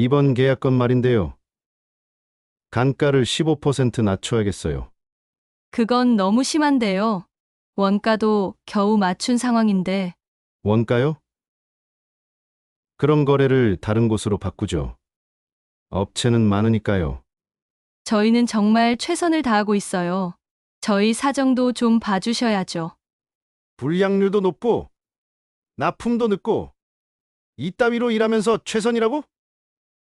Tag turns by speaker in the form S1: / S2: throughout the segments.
S1: 이번 계약건 말인데요. 단가를 15% 낮춰야겠어요.
S2: 그건 너무 심한데요. 원가도 겨우 맞춘 상황인데
S1: 원가요? 그럼 거래를 다른 곳으로 바꾸죠. 업체는 많으니까요.
S2: 저희는 정말 최선을 다하고 있어요. 저희 사정도 좀 봐주셔야죠.
S1: 불량률도 높고 납품도 늦고 이따위로 일하면서 최선이라고?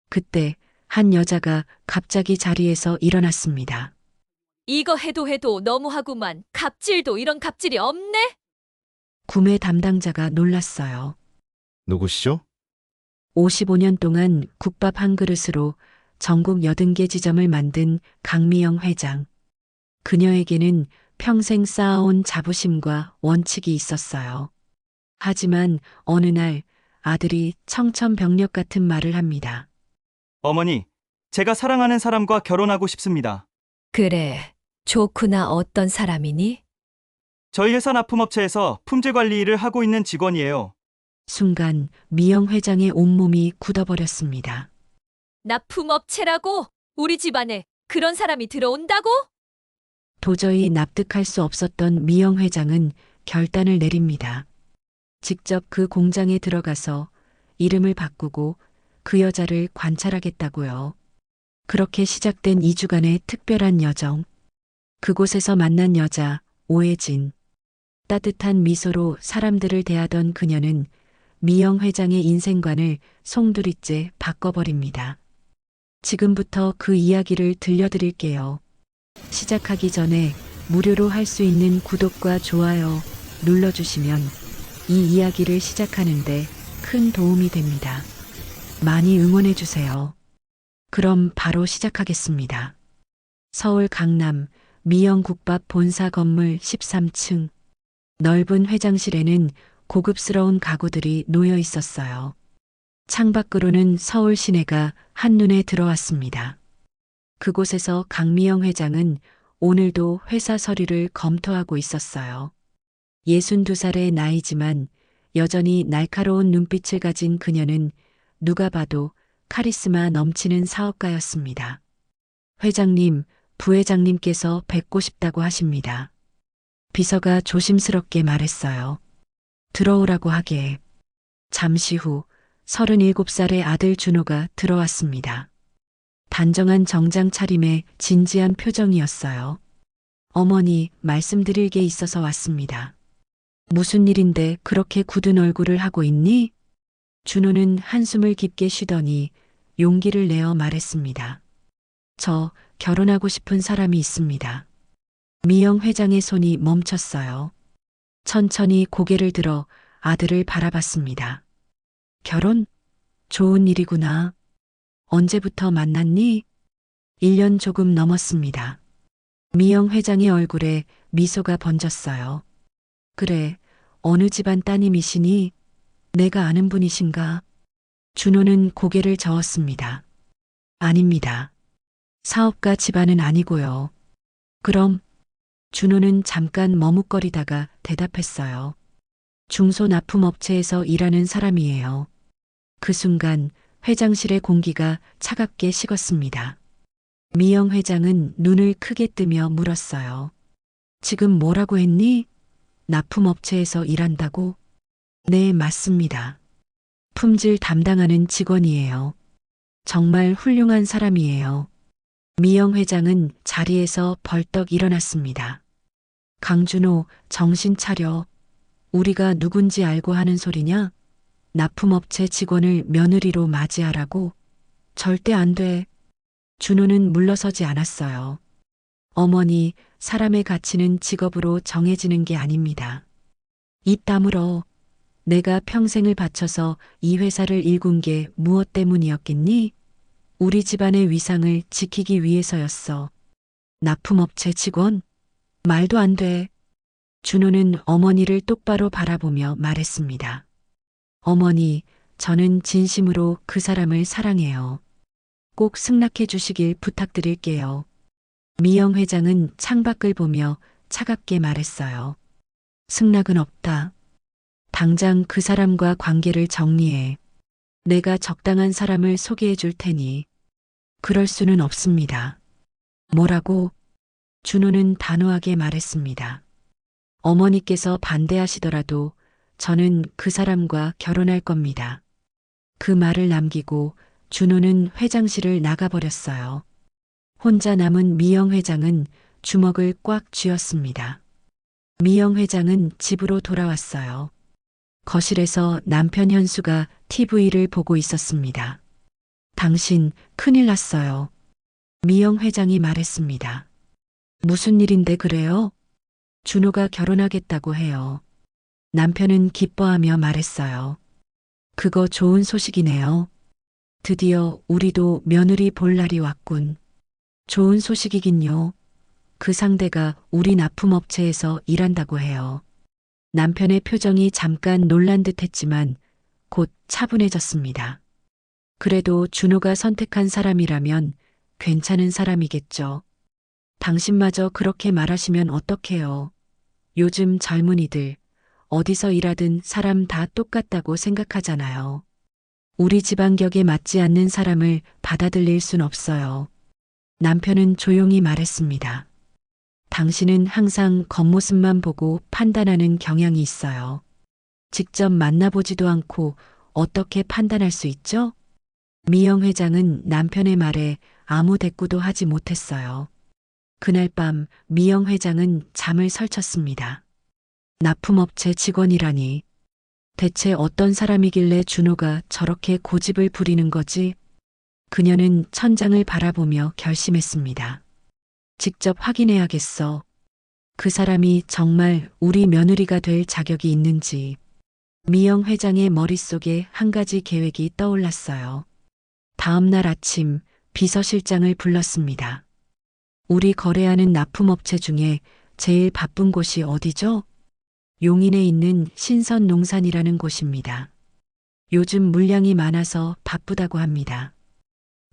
S3: 그때 한 여자가 갑자기 자리에서 일어났습니다.
S4: 이거 해도 해도 너무하구만. 갑질도 이런 갑질이 없네?
S3: 구매 담당자가 놀랐어요.
S1: 누구시죠?
S3: 55년 동안 국밥 한 그릇으로 전국 80개 지점을 만든 강미영 회장. 그녀에게는 평생 쌓아온 자부심과 원칙이 있었어요. 하지만 어느 날 아들이 청천벽력 같은 말을 합니다.
S5: 어머니, 제가 사랑하는 사람과 결혼하고 싶습니다.
S4: 그래. 좋구나 어떤 사람이니?
S5: 저희 회사 납품업체에서 품질 관리 일을 하고 있는 직원이에요.
S3: 순간 미영 회장의 온몸이 굳어버렸습니다.
S4: 납품업체라고? 우리 집안에 그런 사람이 들어온다고?
S3: 도저히 납득할 수 없었던 미영 회장은 결단을 내립니다. 직접 그 공장에 들어가서 이름을 바꾸고 그 여자를 관찰하겠다고요. 그렇게 시작된 2주간의 특별한 여정. 그곳에서 만난 여자, 오혜진. 따뜻한 미소로 사람들을 대하던 그녀는 미영 회장의 인생관을 송두리째 바꿔버립니다. 지금부터 그 이야기를 들려드릴게요. 시작하기 전에 무료로 할 수 있는 구독과 좋아요 눌러주시면 이 이야기를 시작하는데 큰 도움이 됩니다. 많이 응원해 주세요. 그럼 바로 시작하겠습니다. 서울 강남 미영국밥 본사 건물 13층 넓은 회장실에는 고급스러운 가구들이 놓여 있었어요. 창밖으로는 서울 시내가 한눈에 들어왔습니다. 그곳에서 강미영 회장은 오늘도 회사 서류를 검토하고 있었어요. 62살의 나이지만 여전히 날카로운 눈빛을 가진 그녀는 누가 봐도 카리스마 넘치는 사업가였습니다. 회장님, 부회장님께서 뵙고 싶다고 하십니다. 비서가 조심스럽게 말했어요. 들어오라고 하게. 잠시 후 37살의 아들 준호가 들어왔습니다. 단정한 정장 차림에 진지한 표정이었어요. 어머니, 말씀드릴 게 있어서 왔습니다. 무슨 일인데 그렇게 굳은 얼굴을 하고 있니? 준호는 한숨을 깊게 쉬더니 용기를 내어 말했습니다. 저 결혼하고 싶은 사람이 있습니다. 미영 회장의 손이 멈췄어요. 천천히 고개를 들어 아들을 바라봤습니다. 결혼? 좋은 일이구나. 언제부터 만났니? 1년 조금 넘었습니다. 미영 회장의 얼굴에 미소가 번졌어요. 그래, 어느 집안 따님이시니? 내가 아는 분이신가? 준호는 고개를 저었습니다. 아닙니다. 사업가 집안은 아니고요. 그럼 준호는 잠깐 머뭇거리다가 대답했어요. 중소납품업체에서 일하는 사람이에요. 그 순간 회장실의 공기가 차갑게 식었습니다. 미영 회장은 눈을 크게 뜨며 물었어요. 지금 뭐라고 했니? 납품업체에서 일한다고? 네, 맞습니다. 품질 담당하는 직원이에요. 정말 훌륭한 사람이에요. 미영 회장은 자리에서 벌떡 일어났습니다. 강준호, 정신 차려. 우리가 누군지 알고 하는 소리냐? 납품업체 직원을 며느리로 맞이하라고? 절대 안 돼. 준호는 물러서지 않았어요. 어머니, 사람의 가치는 직업으로 정해지는 게 아닙니다. 입 다물어. 내가 평생을 바쳐서 이 회사를 일군 게 무엇 때문이었겠니? 우리 집안의 위상을 지키기 위해서였어. 납품업체 직원? 말도 안 돼. 준호는 어머니를 똑바로 바라보며 말했습니다. 어머니, 저는 진심으로 그 사람을 사랑해요. 꼭 승낙해 주시길 부탁드릴게요. 미영 회장은 창밖을 보며 차갑게 말했어요. 승낙은 없다. 당장 그 사람과 관계를 정리해. 내가 적당한 사람을 소개해 줄 테니. 그럴 수는 없습니다. 뭐라고? 준호는 단호하게 말했습니다. 어머니께서 반대하시더라도 저는 그 사람과 결혼할 겁니다. 그 말을 남기고 준호는 회장실을 나가버렸어요. 혼자 남은 미영 회장은 주먹을 꽉 쥐었습니다. 미영 회장은 집으로 돌아왔어요. 거실에서 남편 현수가 TV를 보고 있었습니다. 당신 큰일 났어요. 미영 회장이 말했습니다. 무슨 일인데 그래요? 준호가 결혼하겠다고 해요. 남편은 기뻐하며 말했어요. 그거 좋은 소식이네요. 드디어 우리도 며느리 볼 날이 왔군. 좋은 소식이긴요. 그 상대가 우리 납품업체에서 일한다고 해요. 남편의 표정이 잠깐 놀란 듯 했지만 곧 차분해졌습니다. 그래도 준호가 선택한 사람이라면 괜찮은 사람이겠죠. 당신마저 그렇게 말하시면 어떡해요. 요즘 젊은이들 어디서 일하든 사람 다 똑같다고 생각하잖아요. 우리 집안격에 맞지 않는 사람을 받아들일 순 없어요. 남편은 조용히 말했습니다. 당신은 항상 겉모습만 보고 판단하는 경향이 있어요. 직접 만나보지도 않고 어떻게 판단할 수 있죠? 미영 회장은 남편의 말에 아무 대꾸도 하지 못했어요. 그날 밤 미영 회장은 잠을 설쳤습니다. 납품업체 직원이라니. 대체 어떤 사람이길래 준호가 저렇게 고집을 부리는 거지? 그녀는 천장을 바라보며 결심했습니다. 직접 확인해야겠어. 그 사람이 정말 우리 며느리가 될 자격이 있는지. 미영 회장의 머릿속에 한 가지 계획이 떠올랐어요. 다음 날 아침 비서실장을 불렀습니다. 우리 거래하는 납품업체 중에 제일 바쁜 곳이 어디죠? 용인에 있는 신선 농산이라는 곳입니다. 요즘 물량이 많아서 바쁘다고 합니다.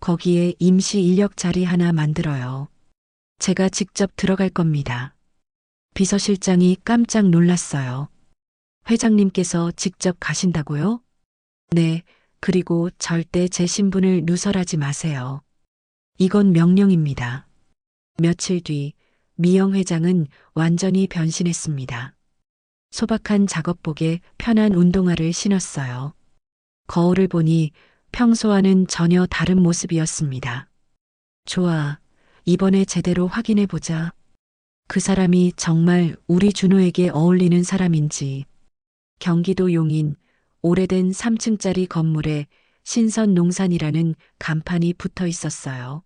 S3: 거기에 임시 인력 자리 하나 만들어요. 제가 직접 들어갈 겁니다. 비서실장이 깜짝 놀랐어요. 회장님께서 직접 가신다고요? 네, 그리고 절대 제 신분을 누설하지 마세요. 이건 명령입니다. 며칠 뒤 미영 회장은 완전히 변신했습니다. 소박한 작업복에 편한 운동화를 신었어요. 거울을 보니 평소와는 전혀 다른 모습이었습니다. 좋아. 이번에 제대로 확인해 보자. 그 사람이 정말 우리 준호에게 어울리는 사람인지. 경기도 용인 오래된 3층짜리 건물에 신선 농산이라는 간판이 붙어 있었어요.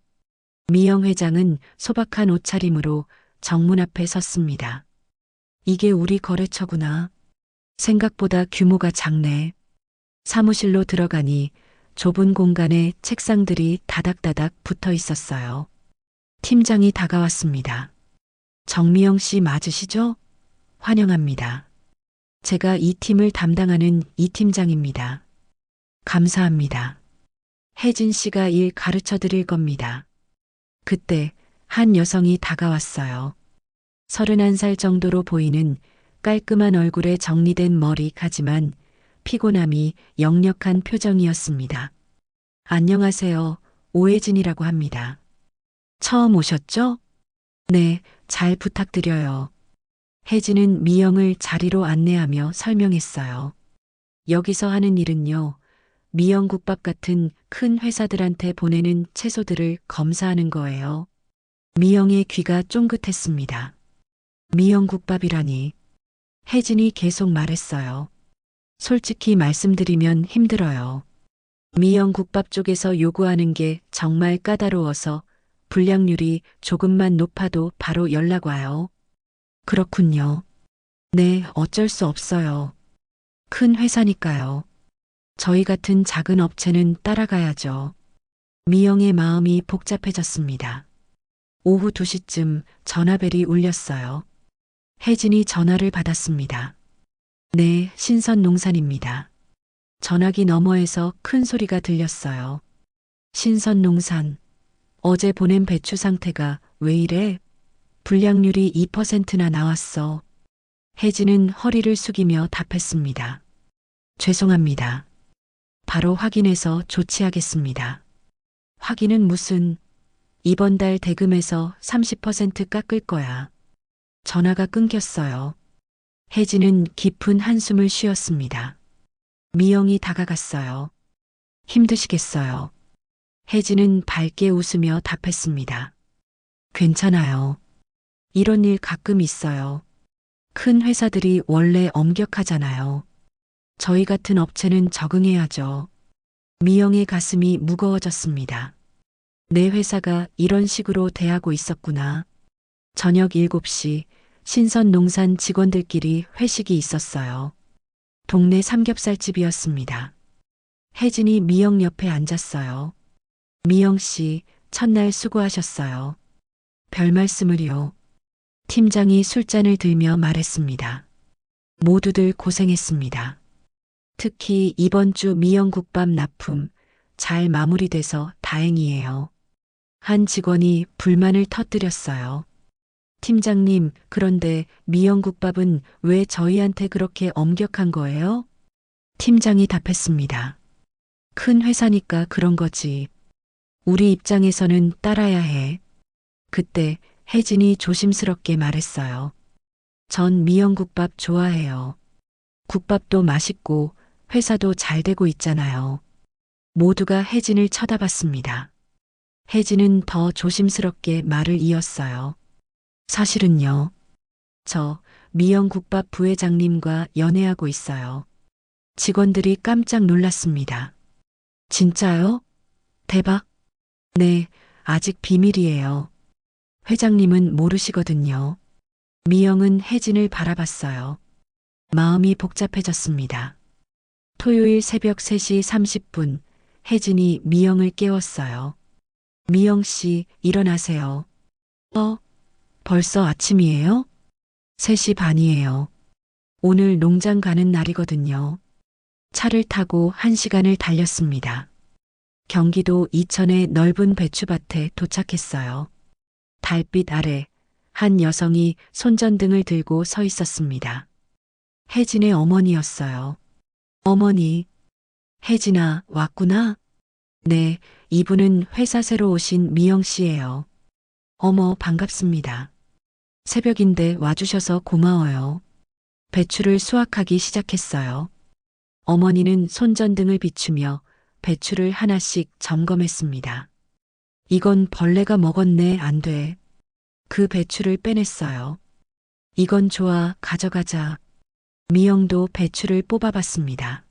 S3: 미영 회장은 소박한 옷차림으로 정문 앞에 섰습니다. 이게 우리 거래처구나. 생각보다 규모가 작네. 사무실로 들어가니 좁은 공간에 책상들이 다닥다닥 붙어 있었어요. 팀장이 다가왔습니다. 정미영 씨 맞으시죠? 환영합니다. 제가 이 팀을 담당하는 이 팀장입니다. 감사합니다. 혜진 씨가 일 가르쳐 드릴 겁니다. 그때 한 여성이 다가왔어요. 31살 정도로 보이는 깔끔한 얼굴에 정리된 머리 하지만 피곤함이 역력한 표정이었습니다. 안녕하세요. 오혜진이라고 합니다. 처음 오셨죠? 네, 잘 부탁드려요. 혜진은 미영을 자리로 안내하며 설명했어요. 여기서 하는 일은요, 미영국밥 같은 큰 회사들한테 보내는 채소들을 검사하는 거예요. 미영의 귀가 쫑긋했습니다. 미영국밥이라니. 혜진이 계속 말했어요. 솔직히 말씀드리면 힘들어요. 미영국밥 쪽에서 요구하는 게 정말 까다로워서 불량률이 조금만 높아도 바로 연락 와요. 그렇군요. 네, 어쩔 수 없어요. 큰 회사니까요. 저희 같은 작은 업체는 따라가야죠. 미영의 마음이 복잡해졌습니다. 오후 2시쯤 전화벨이 울렸어요. 혜진이 전화를 받았습니다. 네, 신선 농산입니다. 전화기 너머에서 큰 소리가 들렸어요. 신선 농산. 어제 보낸 배추 상태가 왜 이래? 불량률이 2%나 나왔어. 혜진은 허리를 숙이며 답했습니다. 죄송합니다. 바로 확인해서 조치하겠습니다. 확인은 무슨 이번 달 대금에서 30% 깎을 거야. 전화가 끊겼어요. 혜진은 깊은 한숨을 쉬었습니다. 미영이 다가갔어요. 힘드시겠어요. 혜진은 밝게 웃으며 답했습니다. 괜찮아요. 이런 일 가끔 있어요. 큰 회사들이 원래 엄격하잖아요. 저희 같은 업체는 적응해야죠. 미영의 가슴이 무거워졌습니다. 내 회사가 이런 식으로 대하고 있었구나. 저녁 7시 신선 농산 직원들끼리 회식이 있었어요. 동네 삼겹살집이었습니다. 혜진이 미영 옆에 앉았어요. 미영 씨, 첫날 수고하셨어요. 별 말씀을요. 팀장이 술잔을 들며 말했습니다. 모두들 고생했습니다. 특히 이번 주 미영국밥 납품 잘 마무리돼서 다행이에요. 한 직원이 불만을 터뜨렸어요. 팀장님, 그런데 미영국밥은 왜 저희한테 그렇게 엄격한 거예요? 팀장이 답했습니다. 큰 회사니까 그런 거지. 우리 입장에서는 따라야 해. 그때 혜진이 조심스럽게 말했어요. 전 미영국밥 좋아해요. 국밥도 맛있고 회사도 잘 되고 있잖아요. 모두가 혜진을 쳐다봤습니다. 혜진은 더 조심스럽게 말을 이었어요. 사실은요. 저 미영국밥 부회장님과 연애하고 있어요. 직원들이 깜짝 놀랐습니다. 진짜요? 대박. 네, 아직 비밀이에요. 회장님은 모르시거든요. 미영은 혜진을 바라봤어요. 마음이 복잡해졌습니다. 토요일 새벽 3시 30분, 혜진이 미영을 깨웠어요. 미영 씨, 일어나세요. 어? 벌써 아침이에요? 3시 반이에요. 오늘 농장 가는 날이거든요. 차를 타고 1시간을 달렸습니다. 경기도 이천의 넓은 배추밭에 도착했어요. 달빛 아래 한 여성이 손전등을 들고 서 있었습니다. 혜진의 어머니였어요. 어머니, 혜진아, 왔구나? 네, 이분은 회사 새로 오신 미영 씨예요. 어머, 반갑습니다. 새벽인데 와주셔서 고마워요. 배추를 수확하기 시작했어요. 어머니는 손전등을 비추며 배추를 하나씩 점검했습니다. 이건 벌레가 먹었네, 안 돼. 그 배추를 빼냈어요. 이건 좋아, 가져가자. 미영도 배추를 뽑아봤습니다.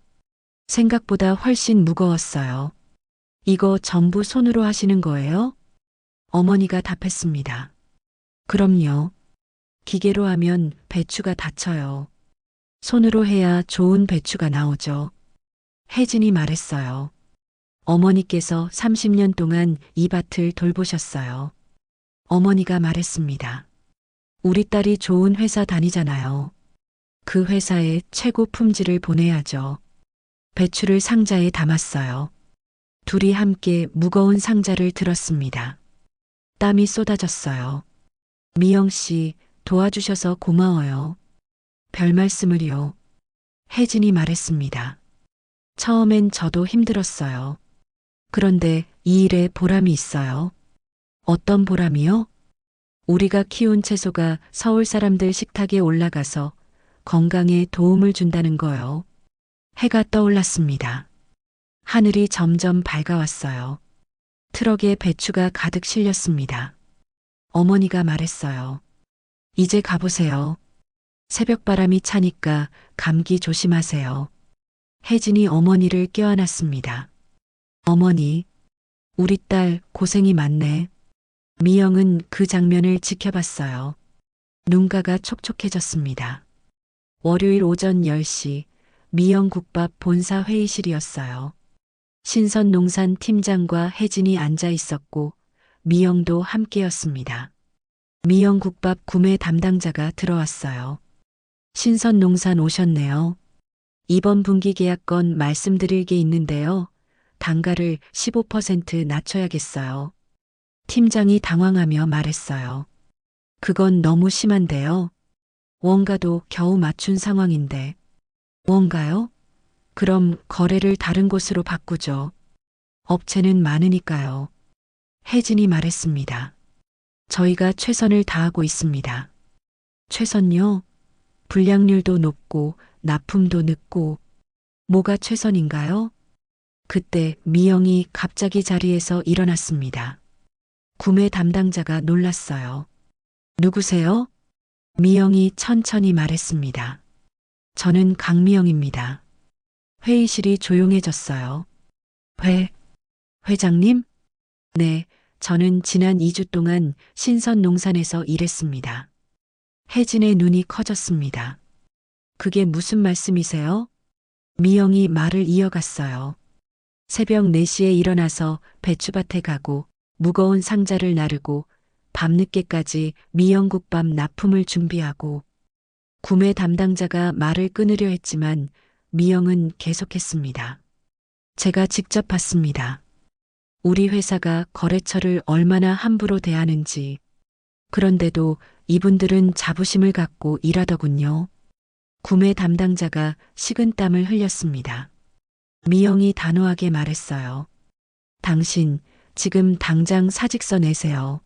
S3: 생각보다 훨씬 무거웠어요. 이거 전부 손으로 하시는 거예요? 어머니가 답했습니다. 그럼요. 기계로 하면 배추가 다쳐요. 손으로 해야 좋은 배추가 나오죠. 혜진이 말했어요. 어머니께서 30년 동안 이 밭을 돌보셨어요. 어머니가 말했습니다. 우리 딸이 좋은 회사 다니잖아요. 그 회사에 최고 품질을 보내야죠. 배추를 상자에 담았어요. 둘이 함께 무거운 상자를 들었습니다. 땀이 쏟아졌어요. 미영 씨, 도와주셔서 고마워요. 별 말씀을요. 혜진이 말했습니다. 처음엔 저도 힘들었어요. 그런데 이 일에 보람이 있어요. 어떤 보람이요? 우리가 키운 채소가 서울 사람들 식탁에 올라가서 건강에 도움을 준다는 거요. 해가 떠올랐습니다. 하늘이 점점 밝아왔어요. 트럭에 배추가 가득 실렸습니다. 어머니가 말했어요. 이제 가보세요. 새벽 바람이 차니까 감기 조심하세요. 혜진이 어머니를 껴안았습니다. 어머니, 우리 딸 고생이 많네. 미영은 그 장면을 지켜봤어요. 눈가가 촉촉해졌습니다. 월요일 오전 10시 미영국밥 본사 회의실이었어요. 신선 농산 팀장과 혜진이 앉아 있었고 미영도 함께였습니다. 미영국밥 구매 담당자가 들어왔어요. 신선 농산 오셨네요. 이번 분기 계약건 말씀드릴 게 있는데요. 단가를 15% 낮춰야겠어요. 팀장이 당황하며 말했어요. 그건 너무 심한데요. 원가도 겨우 맞춘 상황인데. 원가요? 그럼 거래를 다른 곳으로 바꾸죠. 업체는 많으니까요. 혜진이 말했습니다. 저희가 최선을 다하고 있습니다. 최선요? 불량률도 높고 납품도 늦고 뭐가 최선인가요? 그때 미영이 갑자기 자리에서 일어났습니다. 구매 담당자가 놀랐어요. 누구세요? 미영이 천천히 말했습니다. 저는 강미영입니다. 회의실이 조용해졌어요. 회, 회장님? 네, 저는 지난 2주 동안 신선 농산에서 일했습니다. 혜진의 눈이 커졌습니다. 그게 무슨 말씀이세요? 미영이 말을 이어갔어요. 새벽 4시에 일어나서 배추밭에 가고 무거운 상자를 나르고 밤늦게까지 미영국밥 납품을 준비하고 구매 담당자가 말을 끊으려 했지만 미영은 계속했습니다. 제가 직접 봤습니다. 우리 회사가 거래처를 얼마나 함부로 대하는지. 그런데도 이분들은 자부심을 갖고 일하더군요. 구매 담당자가 식은땀을 흘렸습니다. 미영이 단호하게 말했어요. 당신 지금 당장 사직서 내세요.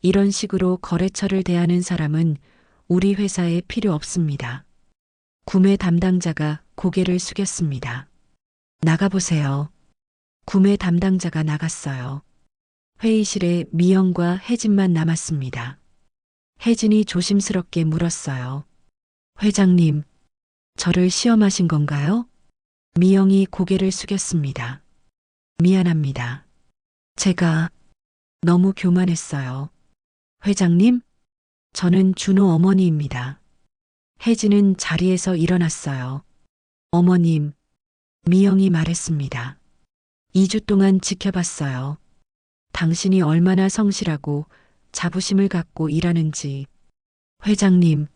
S3: 이런 식으로 거래처를 대하는 사람은 우리 회사에 필요 없습니다. 구매 담당자가 고개를 숙였습니다. 나가보세요. 구매 담당자가 나갔어요. 회의실에 미영과 혜진만 남았습니다. 혜진이 조심스럽게 물었어요. 회장님, 저를 시험하신 건가요? 미영이 고개를 숙였습니다. 미안합니다. 제가 너무 교만했어요. 회장님, 저는 준호 어머니입니다. 혜진은 자리에서 일어났어요. 어머님, 미영이 말했습니다. 2주 동안 지켜봤어요. 당신이 얼마나 성실하고 자부심을 갖고 일하는지. 회장님,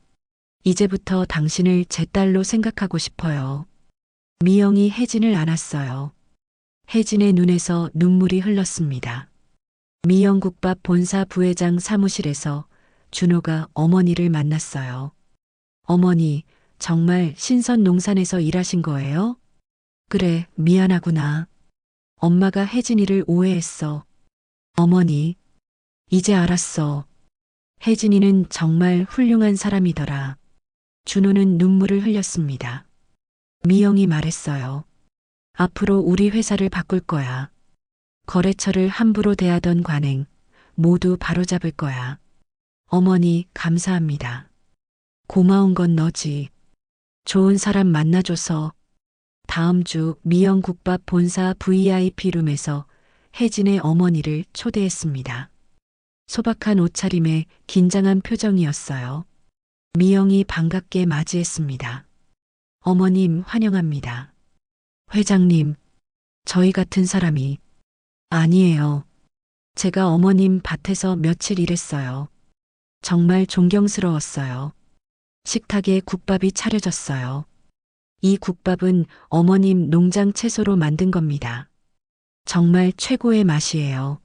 S3: 이제부터 당신을 제 딸로 생각하고 싶어요. 미영이 혜진을 안았어요. 혜진의 눈에서 눈물이 흘렀습니다. 미영국밥 본사 부회장 사무실에서 준호가 어머니를 만났어요. 어머니, 정말 신선 농산에서 일하신 거예요? 그래, 미안하구나. 엄마가 혜진이를 오해했어. 어머니, 이제 알았어. 혜진이는 정말 훌륭한 사람이더라. 준호는 눈물을 흘렸습니다. 미영이 말했어요. 앞으로 우리 회사를 바꿀 거야. 거래처를 함부로 대하던 관행 모두 바로잡을 거야. 어머니, 감사합니다. 고마운 건 너지. 좋은 사람 만나줘서 다음 주 미영국밥 본사 VIP룸에서 혜진의 어머니를 초대했습니다. 소박한 옷차림에 긴장한 표정이었어요. 미영이 반갑게 맞이했습니다. 어머님 환영합니다. 회장님, 저희 같은 사람이 아니에요. 제가 어머님 밭에서 며칠 일했어요. 정말 존경스러웠어요. 식탁에 국밥이 차려졌어요. 이 국밥은 어머님 농장 채소로 만든 겁니다. 정말 최고의 맛이에요.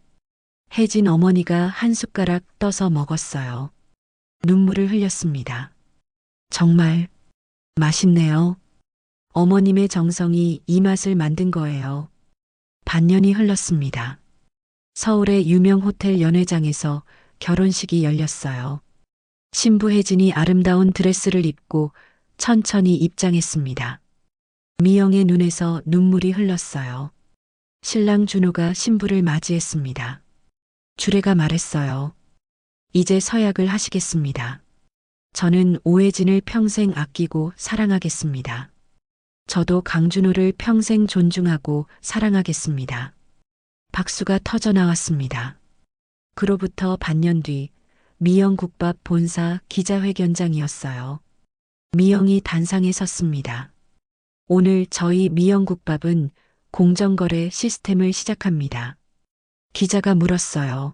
S3: 혜진 어머니가 한 숟가락 떠서 먹었어요. 눈물을 흘렸습니다. 정말 맛있네요. 어머님의 정성이 이 맛을 만든 거예요. 반년이 흘렀습니다. 서울의 유명 호텔 연회장에서 결혼식이 열렸어요. 신부 혜진이 아름다운 드레스를 입고 천천히 입장했습니다. 미영의 눈에서 눈물이 흘렀어요. 신랑 준호가 신부를 맞이했습니다. 주례가 말했어요. 이제 서약을 하시겠습니다. 저는 오혜진을 평생 아끼고 사랑하겠습니다. 저도 강준호를 평생 존중하고 사랑하겠습니다. 박수가 터져 나왔습니다. 그로부터 반년 뒤 미영국밥 본사 기자회견장이었어요. 미영이 단상에 섰습니다. 오늘 저희 미영국밥은 공정거래 시스템을 시작합니다. 기자가 물었어요.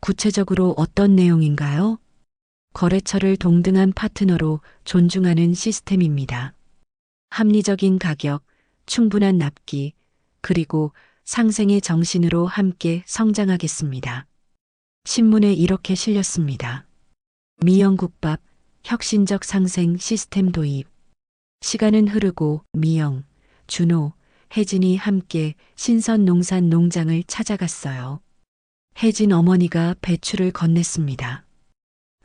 S3: 구체적으로 어떤 내용인가요? 거래처를 동등한 파트너로 존중하는 시스템입니다. 합리적인 가격, 충분한 납기, 그리고 상생의 정신으로 함께 성장하겠습니다. 신문에 이렇게 실렸습니다. 미영국밥 혁신적 상생 시스템 도입. 시간은 흐르고 미영, 준호, 혜진이 함께 신선 농산 농장을 찾아갔어요. 혜진 어머니가 배추를 건넸습니다.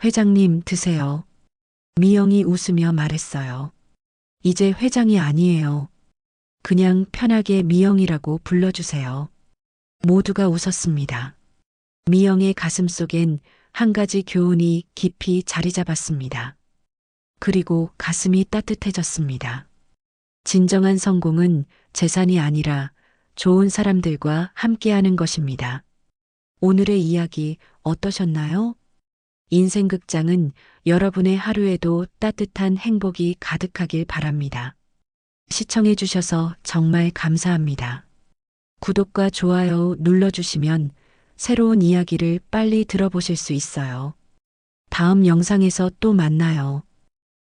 S3: 회장님 드세요. 미영이 웃으며 말했어요. 이제 회장이 아니에요. 그냥 편하게 미영이라고 불러주세요. 모두가 웃었습니다. 미영의 가슴 속엔 한 가지 교훈이 깊이 자리 잡았습니다. 그리고 가슴이 따뜻해졌습니다. 진정한 성공은 재산이 아니라 좋은 사람들과 함께하는 것입니다. 오늘의 이야기 어떠셨나요? 인생극장은 여러분의 하루에도 따뜻한 행복이 가득하길 바랍니다. 시청해주셔서 정말 감사합니다. 구독과 좋아요 눌러주시면 새로운 이야기를 빨리 들어보실 수 있어요. 다음 영상에서 또 만나요.